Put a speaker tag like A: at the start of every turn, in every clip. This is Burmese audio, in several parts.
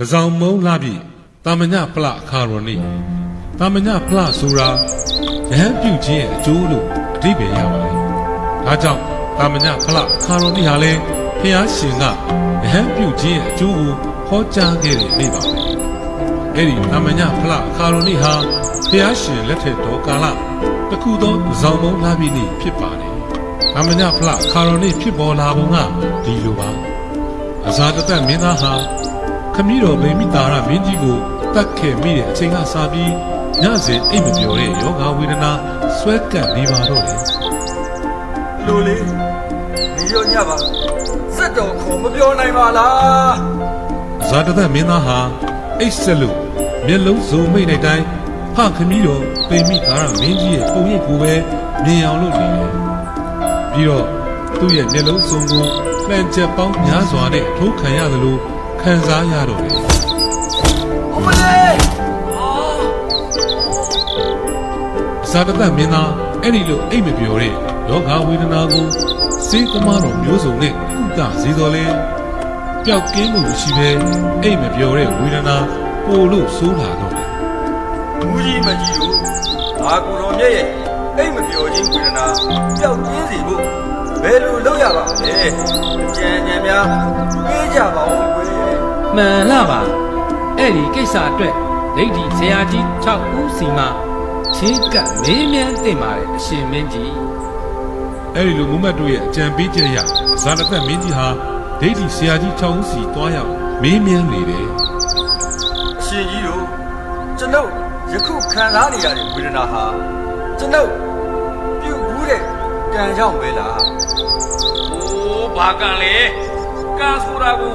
A: တစောင်းမုံလှပြီတာမညဖလအခါရောနိတာမညဖလဆိုတာယဟန်ပြုခြင်းရဲ့အကျိုးလို့အဓိပ္ပာယ်ရပါတယ်။ဒါကြောင့်တာမညဖလအခါရောနိဟာလည်းဖျားရှင်ကယဟန်ပြုခြင်းရဲ့အကျိုးကိုဟောကြားခဲ့တဲ့နေ့ပါပဲ။အဲ့ဒီတာမညဖလအခါရောနိဟာဖျားရှင်လက်ထက်တော်ကာလတစ်ခုသောတစောင်းမုံလှပြီနေ့ဖြစ်ပါတယ်။တာမညဖလအခါရောနိဖြစ်ပေါ်လာပုံကဒီလိုပါ။အဇာတသက်မင်းသားဟာ ခမည်းတော်ဗိမိတာရမင်းကြီးကိုတတ်ခဲ့မိတဲ့အချိန်ကစပြီးညစဉ်အိပ်မပျော်တဲ့ယောဂဝေဒနာဆွဲကပ်နေပါတော့တယ်
B: လူလေးဒီရောညပါစက်တော်ခေါ်မပြောနိုင်ပါလား
A: အဇာတသက်မင်းသားဟာအိပ်ဆက်လို့မျက်လုံးစုံမိတ်တဲ့တိုင်းဖခမည်းတော်ဗိမိတာရမင်းကြီးရဲ့ပုံရိပ်ကိုပဲမြင်အောင်လုပ်နေတယ်ပြီးတော့သူ့ရဲ့မျက်လုံးစုံကိုလှန်ချက်ပေါင်းများစွာနဲ့ထိုးခံရသလို ခံစားရတော့တယ်
B: အမလေး
A: အစာတသက်မင်းသားအဲ့ဒီလိုအိတ်မပြောတဲ့ယောဂဝေဒနာကိုစေးသမားတော်မျိုးစုံနဲ့ကုသစေတော်လဲပျောက်ကင်းမှုမရှိဘဲအိတ်မပြောတဲ့ဝေဒနာပိုလို့ဆိုးလာတော့တယ်
B: မူကြီးမကြီးတို့အာကိုတော်မြတ်ရဲ့အိတ်မပြောခြင်းဝေဒနာပျောက်ကင်းစီဖို့ဘယ်လိုလုပ်ရပါလဲကြံကြံများပေးကြပါဦးကွယ်
C: မှန်လားပါအဲ့ဒီကိစ္စအတွက်ဒိဋ္ဌိဆရာကြီး6ဦးစီမှချင်းကပ်မေးမြန်းတင်ပါတယ်အရှင်မင်းကြီး
A: အဲ့ဒီလိုမုမတ်တို့ရဲ့အကြံပေးချက်အရဇာတသက်မင်းကြီးဟာဒိဋ္ဌိဆရာကြီး၆ဦးစီတွားရောက်မေးမြန်းနေတယ်
B: အရှင်ကြီးတို့ကျွန်ုပ်ယခုခံစားနေရတဲ့ဝေဒနာဟာကျွန်ုပ်ပြုတ်ဘူးတဲ့ကံကြောင့်ပဲလား။
D: အိုးဘာကန်လဲ။ကန်ဆိုတာကို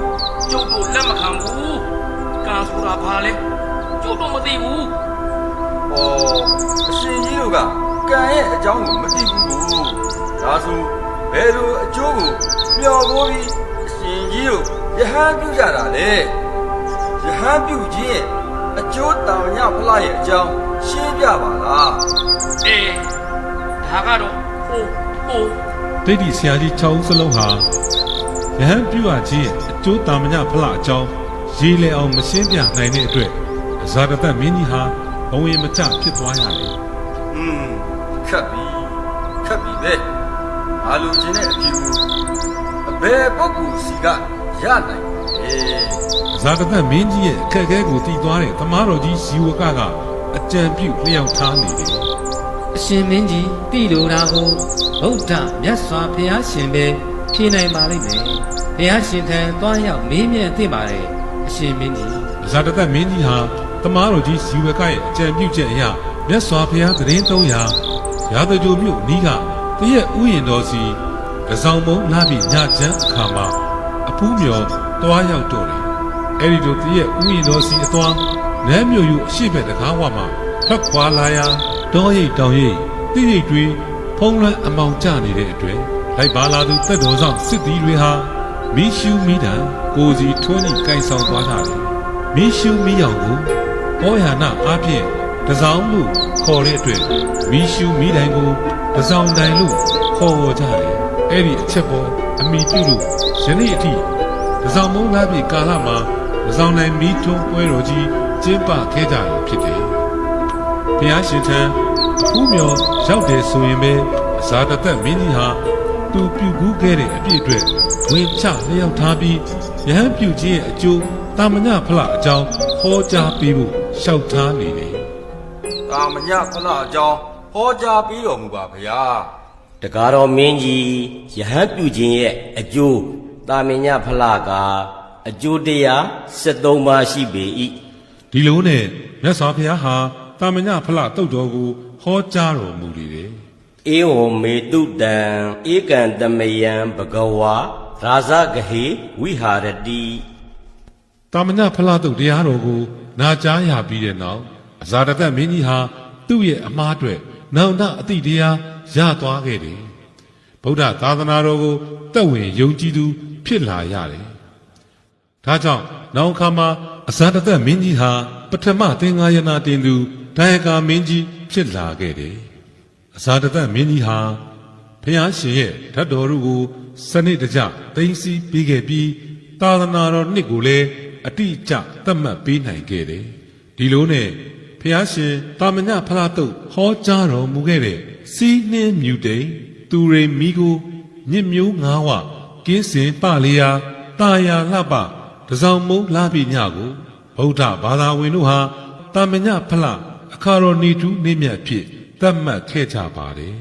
D: ကျုပ်တို့လက်မခံဘူး။ကန်ဆိုတာဘာလဲ။ကျုပ်တို့မသိဘူး။
B: အော်အရှင်ကြီးတို့ကကံရဲ့အကြောင်းကိုမသိဘူးကို။ဒါဆိုဘယ်လိုအကျိုးကိုမျှော်ကိုပြီးအရှင်ကြီးတို့ယဟန်ပြုကြတာလေ။ယဟန်ပြုခြင်းရဲ့အကျိုးတောင်ညဖလားရဲ့အကြောင်းရှင်းပြပါလား။
D: အေးဒါကတော့ဟိုဟို
A: ဒိဋ္ဌိဆရာကြီး၆ဦးစလုံးဟာယဟန်ပြုအပ်ခြင်းရဲ့အ ကျိုးတာမညဖလားအကြောင်းရေးလဲအောင်မရှင်းပြနိုင်တဲ့အတွက်အဇာတသက်မင်းကြီးဟာဘဝရင်မကျဖြစ်သွားရတယ်။
B: ဟွန်းခတ်ပြီခတ်ပြီပဲ။အာလူချင်းတဲ့အဖြစ်ကိုအဘယ်ပုဂ္ဂိုလ်စီကရနိုင်လဲ။
A: ဇာတသက်မင်းကြီးရဲ့အခက်အခဲကိုတည်သွားတဲ့သမားတော်ကြီးဇီဝကကအကြံပြုလျှောက်ထားနေတယ်
C: အရှင်မင်းကြီးတိလိုတာကိုဗုဒ္ဓမြတ်စွာဘုရားရှင်ပဲဖြေနိုင်ပါလိမ့်မယ် ဘုရားရှင်ထံတွားရောက်မေးမြန်းတင်ပါတယ်အရှင်မင်းကြီး
A: ဇာတသက်မင်းကြီးဟာသမားတော်ကြီးဇီဝကရဲ့အကြံပြုချက်အရမြတ်စွာဘုရားသတင်းသုံးရာရာဇဂိုမြို့နီးကတရက်ဥယျာဉ်တော်စီတစောင်းမုံလာပြီးညချမ်းအခါမှာအဖူးမြော်တွားရောက်တော့တယ်အဲ့ဒီလိုတရက်ဥယျာဉ်တော်စီအသွားနန်းမြို့ယူအရှိဘက်တကားဝမှာထွက်ခွာလာရာတောရိပ်တောင်ရိပ်တိရိပ်တွေဖုံးလွှမ်းအမောင်ကျနေတဲ့အတွက်လိုက်ပါလာသူတက်တော်ဆောင်စစ်သည်တွေဟာ မီးရှူးမီးတံကိုစီထွန်းဤကိုင်ဆောင်သွားကြတယ်မင်းရှုမီးရောင်ကိုဘောယာနာအားဖြင့်တစောင်းလို့ခေါ်တဲ့အတွက်မီးရှုမီးတိုင်ကိုတစောင်းတိုင်လို့ခေါ်ဝေါ်ကြတယ်အဲ့ဒီအချက်ပေါ်အမိပြုလို့ယနေ့အထိတစောင်းမုံလာပြီကာလမှာတစောင်းတိုင်မီးထွန်းပွဲတော်ကြီးကျင်းပခဲ့ကြရဖြစ်တယ်ဘုရားရှင်ထံအခုမြော်ရောက်တယ်ဆိုရင်ပဲအစာတသက်မင်းကြီးဟာ သူပြုကူးခဲ့တဲ့အပြည့်အတွက်ဝင်ချလျောက်ထားပြီးယဟန်ပြုခြင်းရဲ့အကျိုးတာမညဖလအကြောင်းဟောကြားပေးဖို့လျှောက်ထားနေတယ်
B: တာမညဖလားအကြောင်းဟောကြားပြီးတော်မူပါဗျာ
E: တကားတော်မင်းကြီးယဟန်ပြုခြင်းရဲ့အကျိုးတာမညဖလားကအကျိုးတရား73ပါးရှိပေ၏
A: ဒီလိုနဲ့မြတ်စွာဘုရားဟာတာမညဖလတုတ်တော်ကိုဟောကြားတော်မူလေတယ်
E: ဧဝံမေတုတံဧကံတမယံဘဂဝါရာဇဂဟေဝိဟာရတိ
A: တာမညဖလတုတ်တရားတော်ကို နာကြားရပြီးတဲ့နောက်အဇာတသက်မင်းကြီးဟာသူ့ရဲ့အမားအတွက်နောင်တအတိတရားရသွားခဲ့တယ်ဗုဒ္ဓသာသနာတော်ကိုတက်ဝင်ယုံကြည်သူ ဖြစ်လာရတယ်ဒါကြောင့်နောင်ခါမှာအဇာတသက်မင်းကြီးဟာပထမသင်္ဃာယနာတင်သူဒါယကာမင်းကြီးဖြစ်လာခဲ့တယ် အဇာတသက်မင်းကြီးဟာဖျားရှင်ရဲ့ဓာတ်တော်တို့ကိုစနစ်တကျသိသိပြီးခဲ့ပြီးသာသနာတော်နှစ်ကိုလည်းအတိအကျသတ်မှတ်ပေးနိုင်ခဲ့တယ်ဒီလိုနဲ့ဖျားရှင်တာမညဖလားတုတ်ဟောကြားတော်မူခဲ့တဲ့စီးနှင်းမြူတိန်သူရိမိကိုညစ်မျိုးငါးဝကင်းစင်ပလျာတာယာလှပတစောင်းမုံလာပြီညကိုဗုဒ္ဓဘာသာဝင်တို့ဟာတာမညဖလားအခါတော်နေတူးနေမြတ်ဖြစ် သတ်မှတ်ခဲ့ကြပါတယ်